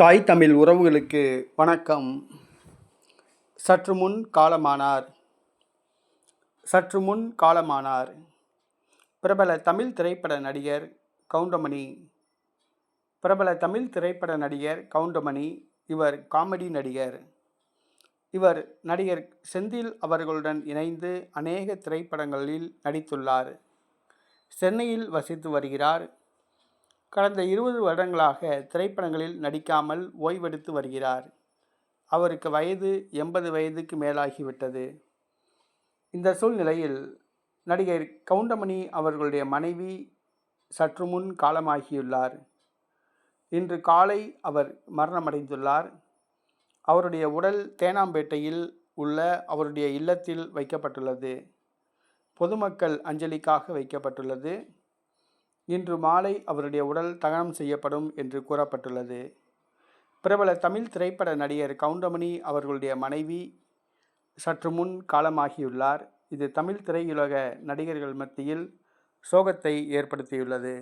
தாய் தமிழ் உறவுகளுக்கு வணக்கம். சற்று முன் காலமானார். சற்று முன் காலமானார். பிரபல தமிழ் திரைப்பட நடிகர் கவுண்டமணி. பிரபல தமிழ் திரைப்பட நடிகர் கவுண்டமணி இவர் காமெடி நடிகர். இவர் நடிகர் செந்தில் அவர்களுடன் இணைந்து அநேக திரைப்படங்களில் நடித்துள்ளார். சென்னையில் வசித்து வருகிறார். கடந்த இருபது வருடங்களாக திரைப்படங்களில் நடிக்காமல் ஓய்வெடுத்து வருகிறார். அவருக்கு வயது எண்பது வயதுக்கு மேலாகிவிட்டது. இந்த சூழ்நிலையில் நடிகர் கவுண்டமணி அவர்களுடைய மனைவி சற்று முன் காலமாகியுள்ளார். இன்று காலை அவர் மரணமடைந்துள்ளார். அவருடைய உடல் தேனாம்பேட்டையில் உள்ள அவருடைய இல்லத்தில் வைக்கப்பட்டுள்ளது. பொதுமக்கள் அஞ்சலிக்காக வைக்கப்பட்டுள்ளது. இன்று மாலை அவருடைய உடல் தகனம் செய்யப்படும் என்று கூறப்பட்டுள்ளது. பிரபல தமிழ் திரைப்பட நடிகர் கவுண்டமணி அவர்களுடைய மனைவி சற்று முன் காலமாகியுள்ளார். இது தமிழ் திரையுலக நடிகர்கள் மத்தியில் சோகத்தை ஏற்படுத்தியுள்ளது.